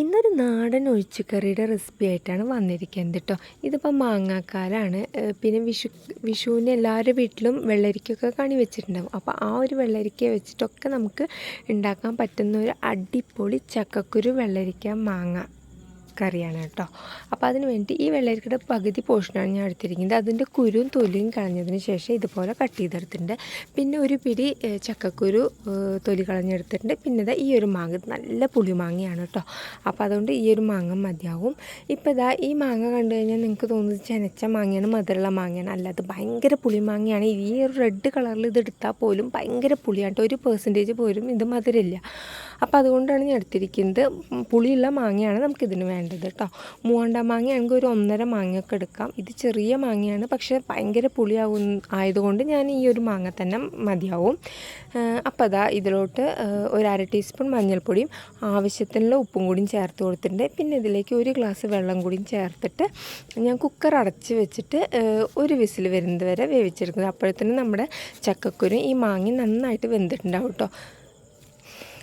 ഇന്നൊരു നാടൻ ഒഴിച്ചുകറിയുടെ റെസിപ്പി ആയിട്ടാണ് വന്നിരിക്കുന്നത് കേട്ടോ ഇതിപ്പോൾ മാങ്ങാക്കാലാണ്. പിന്നെ വിഷു വിഷുവിന് എല്ലാവരുടെ വീട്ടിലും വെള്ളരിക്കൊക്കെ കണി വെച്ചിട്ടുണ്ടാവും. അപ്പോൾ ആ ഒരു വെള്ളരിക്ക വെച്ചിട്ടൊക്കെ നമുക്ക് ഉണ്ടാക്കാൻ പറ്റുന്ന ഒരു അടിപൊളി ചക്കക്കുരു വെള്ളരിക്ക മാങ്ങ. കറിയാണ് കേട്ടോ. അപ്പോൾ അതിന് വേണ്ടി ഈ വെള്ളരിക്കയുടെ പകുതി പോർഷനാണ് ഞാൻ എടുത്തിരിക്കുന്നത്. അതിന്റെ കുരുവും തൊലിയും കളഞ്ഞതിന് ശേഷം ഇതുപോലെ കട്ട് ചെയ്തെടുത്തിട്ടുണ്ട്. പിന്നെ ഒരു പിടി ചക്കക്കുരു തൊലി കളഞ്ഞെടുത്തിട്ടുണ്ട്. പിന്നെ ഇതാ ഈ ഒരു മാങ്ങ നല്ല പുളിമാങ്ങയാണ് കേട്ടോ. അപ്പോൾ അതുകൊണ്ട് ഈ ഒരു മാങ്ങ മതിയാവും. ഇപ്പോൾ ഇതാ ഈ മാങ്ങ കണ്ടു കഴിഞ്ഞാൽ നിങ്ങൾക്ക് തോന്നുന്നത് ചെനച്ച മാങ്ങയാണ് മധുരമുള്ള മാങ്ങയാണ്. അല്ലാതെ ഭയങ്കര പുളിമാങ്ങയാണ് ഈ ഒരു റെഡ് കളറിൽ ഇത് എടുത്താൽ പോലും ഭയങ്കര പുളിയാണ് കേട്ടോ. ഒരു പെർസെന്റേജ് പോലും ഇത് മധുരമില്ല. അപ്പോൾ അതുകൊണ്ടാണ് ഞാൻ എടുത്തിരിക്കുന്നത്. പുളിയുള്ള മാങ്ങയാണ് നമുക്കിതിന് വേണ്ടത്. കേട്ടോ മൂവാണ്ട മാങ്ങയാണെങ്കിൽ ഒരു ഒന്നര മാങ്ങയൊക്കെ എടുക്കാം. ഇത് ചെറിയ മാങ്ങയാണ്. പക്ഷേ ഭയങ്കര പുളിയാവും ആയതുകൊണ്ട് ഞാൻ ഈ ഒരു മാങ്ങ തന്നെ മതിയാവും. അപ്പോൾ അതാ ഇതിലോട്ട് ഒരു അര ടീസ്പൂൺ മഞ്ഞൾപ്പൊടിയും ആവശ്യത്തിനുള്ള ഉപ്പും കൂടിയും ചേർത്ത് കൊടുത്തിട്ടുണ്ട്. പിന്നെ ഇതിലേക്ക് ഒരു ഗ്ലാസ് വെള്ളം കൂടിയും ചേർത്തിട്ട് ഞാൻ കുക്കർ അടച്ച് വെച്ചിട്ട് ഒരു വിസിൽ വരുന്നത് വരെ വേവിച്ചെടുക്കുന്നത്. അപ്പോഴത്തേനും നമ്മുടെ ചക്കക്കുരു ഈ മാങ്ങി നന്നായിട്ട് വെന്തിട്ടുണ്ടാവും കേട്ടോ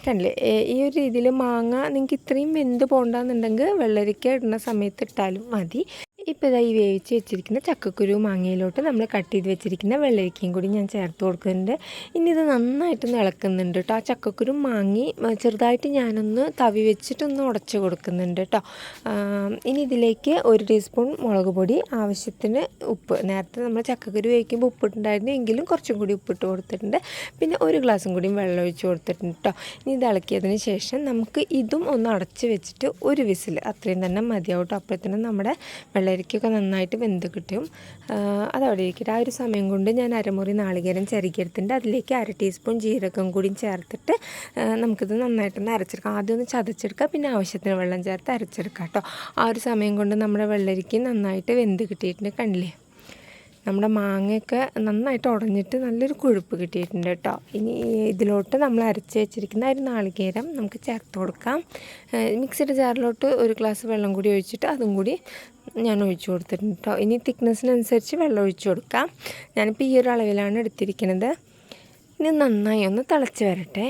കണ്ടില്ലേ ഈ ഒരു രീതിയിൽ മാങ്ങ നിങ്ങൾക്ക് ഇത്രയും വെന്ത് പോകണ്ടെന്നുണ്ടെങ്കിൽ വെള്ളരിക്ക ഇടുന്ന സമയത്ത് ഇട്ടാലും മതി. ഇപ്പോൾ ഇതായി വേവിച്ച് വെച്ചിരിക്കുന്ന ചക്കക്കുരു മാങ്ങയിലോട്ട് നമ്മൾ കട്ട് ചെയ്ത് വെച്ചിരിക്കുന്ന വെള്ളരിക്കയും കൂടി ഞാൻ ചേർത്ത് കൊടുക്കുന്നുണ്ട്. ഇനി ഇത് നന്നായിട്ടൊന്ന് ഇളക്കുന്നുണ്ട് കേട്ടോ ആ ചക്കക്കുരു മാങ്ങി ചെറുതായിട്ട് ഞാനൊന്ന് തവി വെച്ചിട്ടൊന്ന് ഉടച്ച് കൊടുക്കുന്നുണ്ട് കേട്ടോ ഇനി ഇതിലേക്ക് ഒരു ടീസ്പൂൺ മുളക് പൊടി ആവശ്യത്തിന് ഉപ്പ്. നേരത്തെ നമ്മൾ ചക്കക്കുരു വേവിക്കുമ്പോൾ ഉപ്പിട്ടുണ്ടായിരുന്നു എങ്കിലും കുറച്ചും കൂടി ഉപ്പിട്ട് കൊടുത്തിട്ടുണ്ട്. പിന്നെ ഒരു ഗ്ലാസ്സും കൂടി വെള്ളം ഒഴിച്ച് കൊടുത്തിട്ടുണ്ട് കേട്ടോ ഇനി ഇത് ഇളക്കിയതിന് ശേഷം നമുക്ക് ഇതും ഒന്ന് അടച്ച് വെച്ചിട്ട് ഒരു വിസിൽ അത്രയും തന്നെ മതിയാവും കേട്ടോ അപ്പോഴത്തേനും നമ്മുടെ വെള്ളരിക്കൊക്കെ നന്നായിട്ട് വെന്ത് കിട്ടും. അതവിടെ ഇരിക്കട്ടെ ആ ഒരു സമയം കൊണ്ട് ഞാൻ അരമുറി നാളികേരം ചിരകിയെടുത്തിട്ടുണ്ട് അതിലേക്ക് അര ടീസ്പൂൺ ജീരകം കൂടിയും ചേർത്തിട്ട് നമുക്കിത് നന്നായിട്ടൊന്ന് അരച്ചെടുക്കാം. ആദ്യം ഒന്ന് ചതച്ചെടുക്കുക പിന്നെ ആവശ്യത്തിന് വെള്ളം ചേർത്ത് അരച്ചെടുക്കാം കേട്ടോ. ആ ഒരു സമയം കൊണ്ട് നമ്മുടെ വെള്ളരിക്ക് നന്നായിട്ട് വെന്ത് കിട്ടിയിട്ടുണ്ട് കണ്ടില്ലേ? നമ്മുടെ മാങ്ങയൊക്കെ നന്നായിട്ട് ഉടഞ്ഞിട്ട് നല്ലൊരു കൊഴുപ്പ് കിട്ടിയിട്ടുണ്ട് കേട്ടോ. ഇനി ഇതിലോട്ട് നമ്മൾ അരച്ച് വെച്ചിരിക്കുന്ന ഒരു നാളികേരം നമുക്ക് ചേർത്ത് കൊടുക്കാം. മിക്സിയുടെ ജാറിലോട്ട് ഒരു ഗ്ലാസ് വെള്ളം കൂടി ഒഴിച്ചിട്ട് അതും കൂടി ഞാൻ ഒഴിച്ചു കൊടുത്തിട്ടുണ്ട് കേട്ടോ ഇനി തിക്നെസ്സിനനുസരിച്ച് വെള്ളം ഒഴിച്ചു കൊടുക്കാം. ഞാനിപ്പോൾ ഈ ഒരു അളവിലാണ് എടുത്തിരിക്കുന്നത്. ഇനി നന്നായി ഒന്ന് തിളച്ച് വരട്ടെ.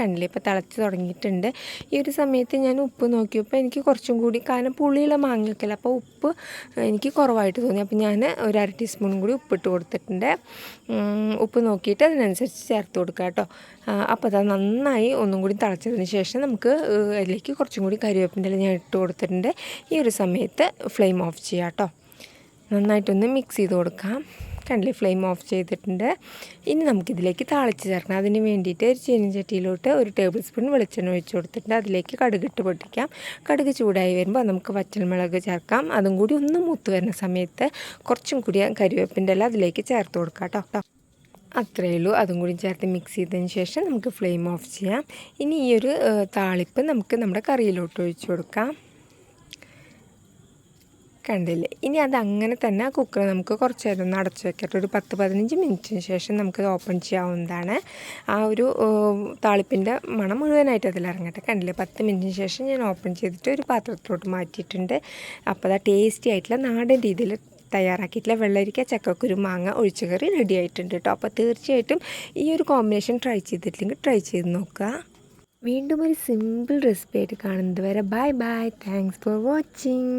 കണ്ടില്ലേ ഇപ്പോൾ തിളച്ച് തുടങ്ങിയിട്ടുണ്ട്. ഈ ഒരു സമയത്ത് ഞാൻ ഉപ്പ് നോക്കിയപ്പോൾ എനിക്ക് കുറച്ചും കൂടി കാരണം പുളിയുള്ള മാങ്ങയൊക്കെയല്ല അപ്പോൾ ഉപ്പ് എനിക്ക് കുറവായിട്ട് തോന്നി. അപ്പോൾ ഞാൻ ഒരു അര ടീസ്പൂൺ കൂടി ഉപ്പിട്ട് കൊടുത്തിട്ടുണ്ട്. ഉപ്പ് നോക്കിയിട്ട് അതിനനുസരിച്ച് ചേർത്ത് കൊടുക്കുക കേട്ടോ. അപ്പോൾ അത് നന്നായി ഒന്നും കൂടി തിളച്ചതിന് ശേഷം നമുക്ക് അതിലേക്ക് കുറച്ചും കൂടി കരിവേപ്പിന്റെ ഇല ഞാൻ ഇട്ട് കൊടുത്തിട്ടുണ്ട്. ഈ ഒരു സമയത്ത് ഫ്ലെയിം ഓഫ് ചെയ്യാം കേട്ടോ. നന്നായിട്ടൊന്ന് മിക്സ് ചെയ്ത് കൊടുക്കാം. കണ്ടില്ലേ ഫ്ലെയിം ഓഫ് ചെയ്തിട്ടുണ്ട്. ഇനി നമുക്കിതിലേക്ക് താളിച്ച് ചേർക്കണം അതിന് വേണ്ടിയിട്ട് ഒരു ചീനച്ചട്ടിയിലോട്ട് ഒരു ടേബിൾ സ്പൂൺ വെളിച്ചെണ്ണ ഒഴിച്ച് കൊടുത്തിട്ടുണ്ട്. അതിലേക്ക് കടുക് ഇട്ട് പൊട്ടിക്കാം. കടുക് ചൂടായി വരുമ്പോൾ നമുക്ക് വറ്റൽമുളക് ചേർക്കാം. അതും കൂടി ഒന്ന് മൂത്ത് വരുന്ന സമയത്ത് കുറച്ചും കൂടി കരിവേപ്പിന്റെ എല്ലാം അതിലേക്ക് ചേർത്ത് കൊടുക്കാം കേട്ടോ. അത്രയേ ഉള്ളൂ. അതും കൂടി ചേർത്ത് മിക്സ് ചെയ്തതിന് ശേഷം നമുക്ക് ഫ്ലെയിം ഓഫ് ചെയ്യാം. ഇനി ഈ ഒരു താളിപ്പ് നമുക്ക് നമ്മുടെ കറിയിലോട്ട് ഒഴിച്ചു കൊടുക്കാം. കണ്ടില്ലേ? ഇനി അത് അങ്ങനെ തന്നെ ആ കുക്കർ നമുക്ക് കുറച്ച് നേരം ഒന്ന് അടച്ചു വെക്കട്ടെ. ഒരു പത്ത് പതിനഞ്ച് മിനിറ്റിന് ശേഷം നമുക്ക് ഓപ്പൺ ചെയ്യാവുന്നതാണ്. ആ ഒരു താളിപ്പിന്റെ മണം മുഴുവനായിട്ട് അതിൽ ഇറങ്ങട്ടെ. കണ്ടില്ലേ? പത്ത് മിനിറ്റിന് ശേഷം ഞാൻ ഓപ്പൺ ചെയ്തിട്ട് ഒരു പാത്രത്തിലോട്ട് മാറ്റിയിട്ടുണ്ട്. അപ്പോൾ അത് ടേസ്റ്റി ആയിട്ടുള്ള നാടൻ രീതിയിൽ തയ്യാറാക്കിയിട്ടുള്ള വെള്ളരിക്ക ചക്കക്കുരു മാങ്ങ ഒഴിച്ചുകറി റെഡി ആയിട്ടുണ്ട് കേട്ടോ. അപ്പോൾ തീർച്ചയായിട്ടും ഈ ഒരു കോമ്പിനേഷൻ ട്രൈ ചെയ്തിട്ടില്ലെങ്കിൽ ട്രൈ ചെയ്ത് നോക്കുക. വീണ്ടും ഒരു സിമ്പിൾ റെസിപ്പി ആയിട്ട് കാണുന്നത് വരെ. Bye bye thanks for watching